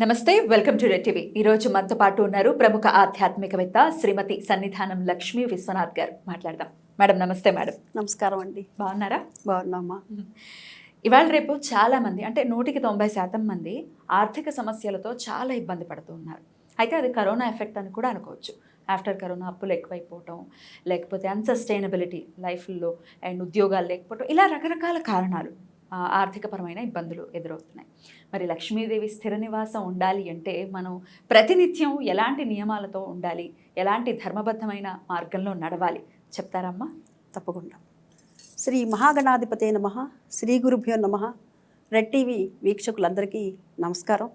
నమస్తే welcome to red TV. ఈ రోజు మనతో పాటు ఉన్నారు ప్రముఖ ఆధ్యాత్మికవేత్త శ్రీమతి సన్నిధానం లక్ష్మీ విశ్వనాథ్ గారు. మాట్లాడదాం. మేడం నమస్తే మేడం. నమస్కారం అండి. బాగున్నారా? బాగున్నామా? ఇవాళ రేపు చాలా మంది అంటే నూటికి తొంభై శాతం మంది ఆర్థిక సమస్యలతో చాలా ఇబ్బంది పడుతూ ఉన్నారు. అయితే అది కరోనా ఎఫెక్ట్ అని కూడా అనుకోవచ్చు. ఆఫ్టర్ కరోనా అప్పులు ఎక్కువైపోవటం లేకపోతే అన్సస్టైనబిలిటీ లైఫ్లో అండ్ ఉద్యోగాలు లేకపోవటం ఇలా రకరకాల కారణాలు. ఆర్థికపరమైన ఇబ్బందులు ఎదురవుతున్నాయి. మరి లక్ష్మీదేవి స్థిర నివాసం ఉండాలి అంటే మనం ప్రతినిత్యం ఎలాంటి నియమాలతో ఉండాలి? ఎలాంటి ధర్మబద్ధమైన మార్గంలో నడవాలి? చెప్తారమ్మా? తప్పకుండా. శ్రీ మహాగణాధిపతే నమ. శ్రీ గురుభ్యో నమ. రెడ్ టీవీ వీక్షకులందరికీ నమస్కారం.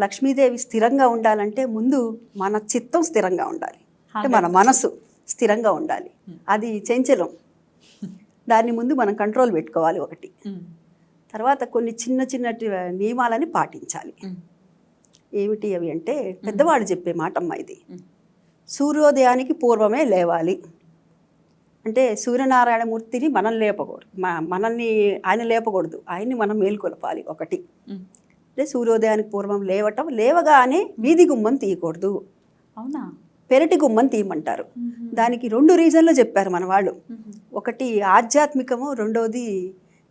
లక్ష్మీదేవి స్థిరంగా ఉండాలంటే ముందు మన చిత్తం స్థిరంగా ఉండాలి. అంటే మన మనసు స్థిరంగా ఉండాలి. అది చెంచలం. దాన్ని ముందు మనం కంట్రోల్ పెట్టుకోవాలి ఒకటి. తర్వాత కొన్ని చిన్న చిన్న నియమాలని పాటించాలి. ఏమిటి అవి అంటే పెద్దవాళ్ళు చెప్పే మాటమ్మ ఇది. సూర్యోదయానికి పూర్వమే లేవాలి. అంటే సూర్యనారాయణమూర్తిని మనం లేపకూడదు. మనల్ని ఆయన లేపకూడదు. ఆయన్ని మనం మేల్కొలపాలి ఒకటి. అంటే సూర్యోదయానికి పూర్వం లేవటం లేవగానే వీధి గుమ్మం తీయకూడదు. అవునా? పెరటి గుమ్మం తీయమంటారు. దానికి రెండు రీజన్లు చెప్పారు మన వాళ్ళు. ఒకటి ఆధ్యాత్మికము రెండవది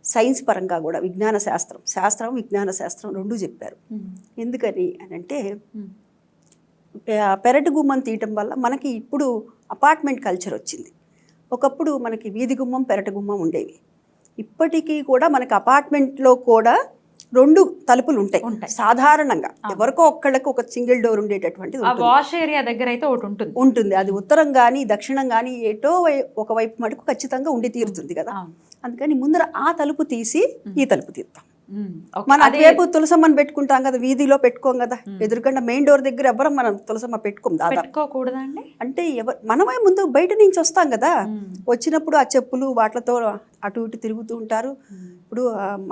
సైన్స్ పరంగా కూడా విజ్ఞాన శాస్త్రం. శాస్త్రం విజ్ఞాన శాస్త్రం రెండు చెప్పారు. ఎందుకని అని అంటే పెరటి గుమ్మం తీయటం వల్ల మనకి ఇప్పుడు అపార్ట్మెంట్ కల్చర్ వచ్చింది. ఒకప్పుడు మనకి వీధి గుమ్మం పెరటి గుమ్మం ఉండేవి. ఇప్పటికీ కూడా మనకి అపార్ట్మెంట్లో కూడా రెండు తలుపులు ఉంటాయి ఉంటాయి. సాధారణంగా ఎవరికో ఒక్కళ్ళకి ఒక సింగిల్ డోర్ ఉండేటటువంటిది ఉంటుంది. వాష్ ఏరియా దగ్గర అయితే ఒకటి ఉంటుంది ఉంటుంది అది ఉత్తరం కానీ దక్షిణం కానీ వై- ఒకవైపు మటుకు ఖచ్చితంగా ఉండి తీరుతుంది కదా. అందుకని ముందర ఆ తలుపు తీసి ఈ తలుపు ఓకే. మన అదే అటువైపు తులసమ్మని పెట్టుకుంటాం కదా వీధిలో పెట్టుకోం కదా. ఎదురుకుండా మెయిన్ డోర్ దగ్గర ఎవరం మనం తులసమ్మ పెట్టుకోం దాదాపు. పెట్టుకోకూడదా అండి అంటే ఎవరు మనమే ముందు బయట నుంచి వస్తాం కదా. వచ్చినప్పుడు ఆ చెప్పులు వాటితో అటు ఇటు తిరుగుతూ ఉంటారు. ఇప్పుడు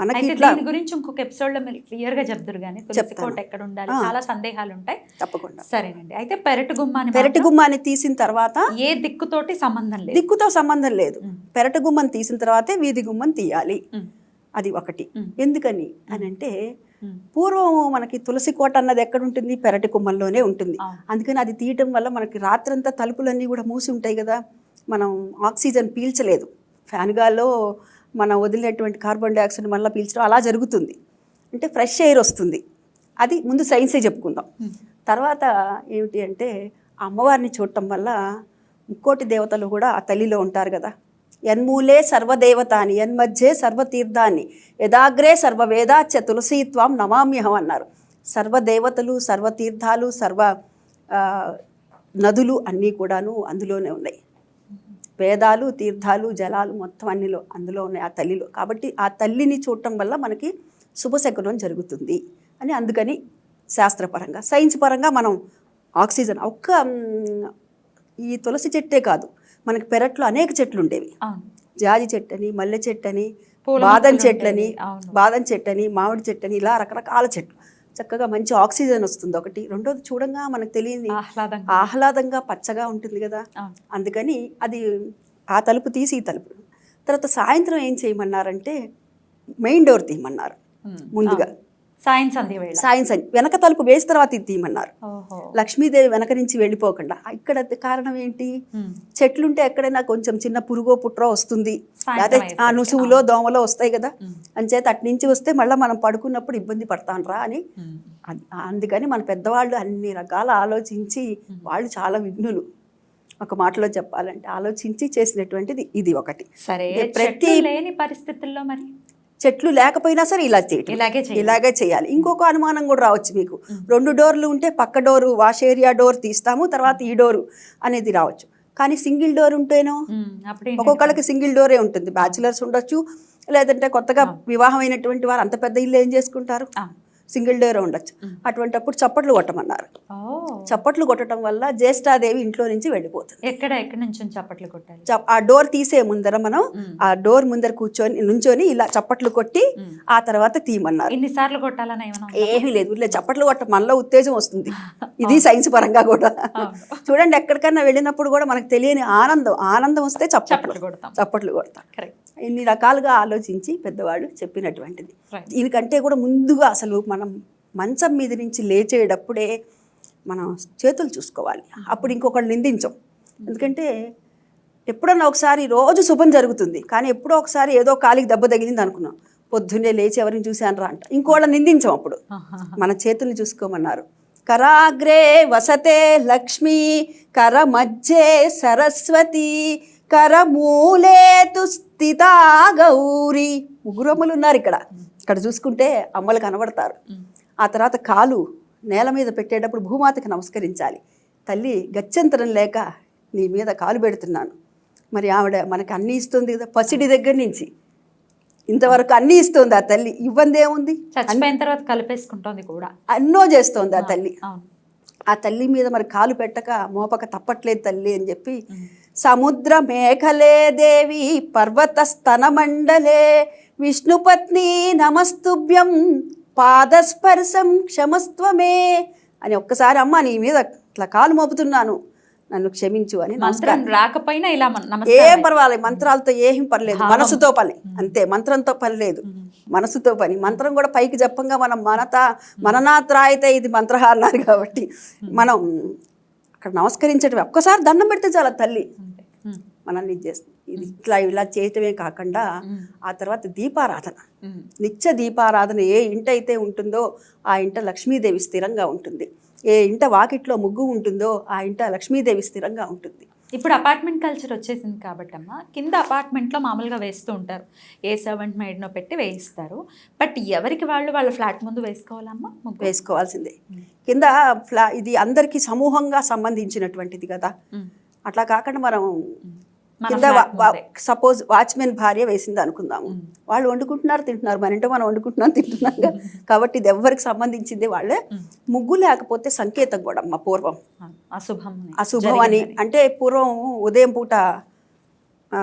మనకి దీని గురించి ఇంకొక ఎపిసోడ్లో మీరు క్లియర్గా చెప్తారు కానీ. కోట ఎక్కడ ఉండాలి. చాలా సందేహాలు ఉంటాయి. తప్పకుండా. సరేనండి. అయితే పెరటి గుమ్మాని పెరటి గుమ్మాన్ని తీసిన తర్వాత ఏ దిక్కుతోటి సంబంధం లేదు. దిక్కుతో సంబంధం లేదు. పెరటి గుమ్మం తీసిన తర్వాతే వీధి గుమ్మం తీయాలి. అది ఒకటి. ఎందుకని? అని అంటే పూర్వం మనకి తులసి కోట అన్నది ఎక్కడ ఉంటుంది పెరటి గుమ్మంలోనే ఉంటుంది. అందుకని అది తీయటం వల్ల మనకి రాత్రంతా తలుపులన్నీ కూడా మూసి ఉంటాయి కదా. మనం ఆక్సిజన్ పీల్చలేదు. ఫ్యాన్ గాల్లో మనం వదిలినటువంటి కార్బన్ డైఆక్సైడ్ మళ్ళీ పీల్చడం అలా జరుగుతుంది. అంటే ఫ్రెష్ ఎయిర్ వస్తుంది. అది ముందు సైన్సే చెప్పుకుందాం. తర్వాత ఏమిటి అంటే అమ్మవారిని చూడటం వల్ల ముక్కోటి దేవతలు కూడా ఆ తల్లిలో ఉంటారు కదా. యన్మూలే సర్వదేవతాని యన్మధ్యే సర్వతీర్థాన్ని యదాగ్రే సర్వవేదాచ తులసీత్వం నమామ్యహం అన్నారు. సర్వదేవతలు సర్వతీర్థాలు సర్వ నదులు అన్నీ కూడాను అందులోనే ఉన్నాయి. వేదాలు తీర్థాలు జలాలు మొత్తం అన్నిలో అందులో ఉన్నాయి ఆ తల్లిలో. కాబట్టి ఆ తల్లిని చూడటం వల్ల మనకి శుభశకునం జరుగుతుంది అని అందుకని శాస్త్రపరంగా సైన్స్ పరంగా మనం ఆక్సిజన్ ఒక్క ఈ తులసి చెట్టే కాదు. మనకి పెరట్లో అనేక చెట్లు ఉండేవి. జాజి చెట్టని మల్లె చెట్టని పూల బాదం చెట్లని. బాదం చెట్టని మామిడి చెట్టని ఇలా రకరకాల చెట్లు. చక్కగా మంచి ఆక్సిజన్ వస్తుంది ఒకటి. రెండోది చూడంగా మనకు తెలియని ఆహ్లాదంగా. పచ్చగా ఉంటుంది కదా. అందుకని అది ఆ తలుపు తీసి ఈ తలుపు. తర్వాత సాయంత్రం ఏం చేయమన్నారంటే మెయిన్ డోర్ తీయమన్నారు ముందుగా. సాయం వెనక తలుపు వేసిన తర్వాత ఇది తీయమన్నారు. లక్ష్మీదేవి వెనక నుంచి వెళ్ళిపోకుండా ఇక్కడ కారణం ఏంటి? చెట్లుంటే ఎక్కడైనా కొంచెం చిన్న పురుగో పుట్రో వస్తుంది. అదే ఆ నుసువులో దోమలో వస్తాయి కదా. అంచేత అటు నుంచి వస్తే మళ్ళీ మనం పడుకున్నప్పుడు ఇబ్బంది పడతాను రా అని అందుకని మన పెద్దవాళ్ళు అన్ని రకాల ఆలోచించి వాళ్ళు చాలా విఘ్నులు. ఒక మాటలో చెప్పాలంటే ఆలోచించి చేసినటువంటిది ఇది ఒకటి. సరే ప్రతి- లేని పరిస్థితుల్లో మరి? చెట్లు లేకపోయినా సరే ఇలా చేయటం. ఇలాగే చేయాలి. ఇలాగే చేయాలి. ఇంకొక అనుమానం కూడా రావచ్చు మీకు. రెండు డోర్లు ఉంటే పక్క డోరు వాష్ ఏరియా డోర్ తీస్తాము తర్వాత ఈ డోరు అనేది రావచ్చు. కానీ సింగిల్ డోర్ ఉంటేనో? ఒక్కొక్కళ్ళకి సింగిల్ డోరే ఉంటుంది. బ్యాచులర్స్ ఉండొచ్చు. లేదంటే కొత్తగా వివాహం అయినటువంటి వారు అంత పెద్ద ఇల్లు ఏం చేసుకుంటారు. సింగిల్ డోరే ఉండొచ్చు. అటువంటప్పుడు చప్పట్లు కొట్టమన్నారు. చప్పట్లు కొట్టడం వల్ల జ్యేష్ఠాదేవి ఇంట్లో నుంచి వెళ్ళిపోతుంది. ఎక్కడ ఎక్కడి నుంచి చప్పట్లు కొట్టాలి? ఆ డోర్ తీసే ముందర మనం. ఆ డోర్ ముందర కూర్చొని నుంచొని ఇలా చప్పట్లు కొట్టి. ఆ తర్వాత తీయమన్నారు. ఎన్నిసార్లు కొట్టాలని? ఏమీ లేదు. ఇలా చప్పట్లు కొట్ట మనలో ఉత్తేజం వస్తుంది. ఇది సైన్స్ పరంగా కూడా. చూడండి ఎక్కడికన్నా వెళ్ళినప్పుడు కూడా మనకు తెలియని ఆనందం ఆనందం వస్తే చప్పట్లు చప్పట్లు. కొడతాం. చప్పట్లు కొడతాం. కరెక్ట్. ఇన్ని రకాలుగా ఆలోచించి పెద్దవాళ్ళు చెప్పినటువంటిది. దీనికంటే కూడా ముందుగా అసలు మనం మంచం మీద నుంచి లేచేటప్పుడే మనం చేతులు చూసుకోవాలి. అప్పుడు ఇంకొకళ్ళు నిందించం. ఎందుకంటే ఎప్పుడన్నా ఒకసారి రోజు శుభం జరుగుతుంది. కానీ ఎప్పుడో ఒకసారి ఏదో కాలికి దెబ్బ తగిలింది అనుకున్నాం. పొద్దున్నే లేచి ఎవరిని చూశాను రా అంట. ఇంకోళ్ళని నిందించం అప్పుడు. మన చేతుల్ని చూసుకోమన్నారు. కరాగ్రే వసతే లక్ష్మి కర మధ్యే సరస్వతి కర మూలే స్థితా గౌరీ ముగ్గురు అమ్మలు ఉన్నారు ఇక్కడ. ఇక్కడ చూసుకుంటే అమ్మలు కనబడతారు. ఆ తర్వాత కాలు నేల మీద పెట్టేటప్పుడు భూమాతకి నమస్కరించాలి. తల్లి గత్యంతరం లేక నీ మీద కాలు పెడుతున్నాను. మరి ఆవిడ మనకు అన్నీ ఇస్తుంది కదా పసిడి దగ్గర నుంచి. ఇంతవరకు అన్నీ ఇస్తుంది ఆ తల్లి. ఇవ్వంది ఏముంది చచ్చిపోయిన తర్వాత కలిపేసుకుంటోంది కూడా. అన్నో చేస్తోంది ఆ తల్లి. ఆ తల్లి మీద మరి కాలు పెట్టక మోపక తప్పట్లేదు తల్లి అని చెప్పి సముద్ర మేఘలే దేవి పర్వత స్తన మండలే విష్ణుపత్ని నమస్తుభ్యం పాదస్పర్శం క్షమస్త్వమే అని ఒక్కసారి అమ్మ నీ మీద ఇట్లా కాలు మోపుతున్నాను. నన్ను క్షమించు అని మంత్రం రాకపోయినా ఇలా ఏం పర్వాలేదు మంత్రాలతో ఏం పర్లేదు మనసుతో పని. అంతే మంత్రంతో పని లేదు. మనసుతో పని. మంత్రం కూడా పైకి చెప్పంగా మనం మనత మననాత్రాయితే ఇది మంత్ర అన్నారు కాబట్టి మనం అక్కడ నమస్కరించడం ఒక్కసారి దండం పెడితే చాలా తల్లి. మనల్ని చేస్తుంది ఇది ఇట్లా ఇలా చేయటమే కాకుండా ఆ తర్వాత దీపారాధన. నిత్య దీపారాధన ఏ ఇంట అయితే ఉంటుందో ఆ ఇంట లక్ష్మీదేవి స్థిరంగా ఉంటుంది. ఏ ఇంట వాకిట్లో ముగ్గు ఉంటుందో ఆ ఇంట లక్ష్మీదేవి స్థిరంగా ఉంటుంది. ఇప్పుడు అపార్ట్మెంట్ కల్చర్ వచ్చేసింది కాబట్టి అమ్మ కింద అపార్ట్మెంట్లో మామూలుగా వేస్తూ ఉంటారు. ఏ సర్వెంట్ మేడ్నో పెట్టి వేయిస్తారు. బట్ ఎవరికి వాళ్ళు వాళ్ళ ఫ్లాట్ ముందు వేసుకోవాలమ్మా? ముగ్గు వేసుకోవాల్సిందే. కింద ఫ్లా ఇది అందరికీ సమూహంగా సంబంధించినటువంటిది కదా. అట్లా కాకుండా మన కింద. సపోజ్ వాచ్మెన్ భార్య వేసింది అనుకుందాము వాళ్ళు వండుకుంటున్నారు తింటున్నారు. మన ఇంట్లో మనం వండుకుంటున్నాం తింటున్నాం కదా. కాబట్టి ఇది ఎవరికి సంబంధించింది. వాళ్ళే ముగ్గు లేకపోతే సంకేతం కూడా అమ్మ పూర్వం. అశుభం. అశుభం అని. అంటే పూర్వం ఉదయం పూట ఆ,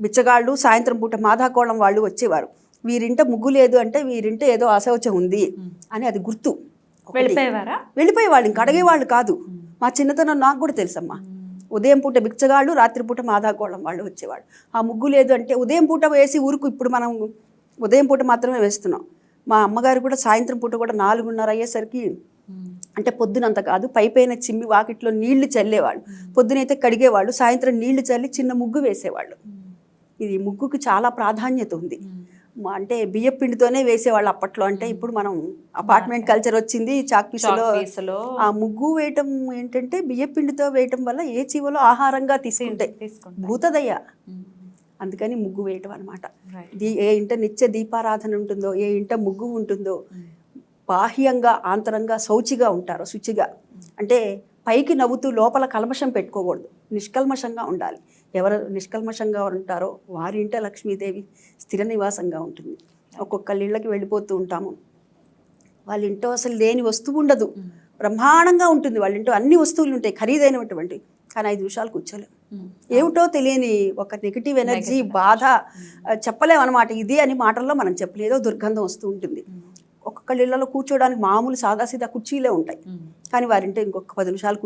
బిచ్చగాళ్ళు సాయంత్రం పూట మాధాకోళం వాళ్ళు వచ్చేవారు. వీరింట ముగ్గు లేదు అంటే వీరింట ఏదో అశౌచం ఉంది అని అది గుర్తు. వెళ్ళిపోయేవారా? వెళ్ళిపోయేవాళ్ళు ఇంక అడిగేవాళ్ళు కాదు. మా చిన్నతనం నాకు కూడా తెలుసమ్మా. ఉదయం పూట బిచ్చగాళ్ళు రాత్రిపూట మాదాకోళం వాళ్ళు వచ్చేవాళ్ళు. ఆ ముగ్గు లేదు అంటే ఉదయం పూట వేసి ఊరుకు ఇప్పుడు మనం ఉదయం పూట మాత్రమే వేస్తున్నాం. మా అమ్మగారు కూడా సాయంత్రం పూట కూడా నాలుగున్నర అయ్యేసరికి. అంటే పొద్దునంత కాదు పై పైన చిమ్మి వాకిట్లో నీళ్ళు చల్లేవాళ్ళు. పొద్దునైతే కడిగేవాళ్ళు సాయంత్రం నీళ్ళు చల్లి చిన్న ముగ్గు వేసేవాళ్ళు. ఇది ముగ్గుకు చాలా ప్రాధాన్యత ఉంది. అంటే బియ్యం పిండితోనే వేసేవాళ్ళు అప్పట్లో. అంటే ఇప్పుడు మనం అపార్ట్మెంట్ కల్చర్ వచ్చింది చాక్ పీసులో చాక్ పీసులో. ఆ ముగ్గు వేయటం ఏంటంటే బియ్యం పిండితో వేయటం వల్ల ఏ చీవలో ఆహారంగా తీసుకుంటాయి. భూతదయ్య. అందుకని ముగ్గు వేయటం అనమాట ఏ ఇంట నిత్య దీపారాధన ఉంటుందో ఏ ఇంట ముగ్గు ఉంటుందో బాహ్యంగా ఆంతరంగా శౌచిగా ఉంటారు శుచిగా. అంటే పైకి నవ్వుతూ లోపల కల్మషం పెట్టుకోకూడదు. నిష్కల్మషంగా ఉండాలి. ఎవరు నిష్కల్మషంగా ఉంటారో వారి ఇంట లక్ష్మీదేవి స్థిర నివాసంగా ఉంటుంది. ఒక్కొక్కళ్ళ ఇళ్ళకి వెళ్ళిపోతూ ఉంటాము. వాళ్ళ ఇంట్లో అసలు లేని వస్తువు ఉండదు. బ్రహ్మాండంగా ఉంటుంది. వాళ్ళ ఇంట్లో అన్ని వస్తువులు ఉంటాయి. ఖరీదైనటువంటి. కానీ ఐదు నిమిషాలు కూర్చోలేము ఉమ్. ఏమిటో తెలియని ఒక నెగిటివ్ ఎనర్జీ బాధ ఆ, చెప్పలేమన్నమాట. ఇది అని మాటల్లో మనం చెప్పలేదో దుర్గంధం వస్తూ ఉంటుంది. ఒక్కొక్కళ్ళ ఇళ్ళలో కూర్చోడానికి మామూలు సాదాసీదా కుర్చీలే ఉంటాయి. కానీ వారింటే ఇంకొక పది నిమిషాలు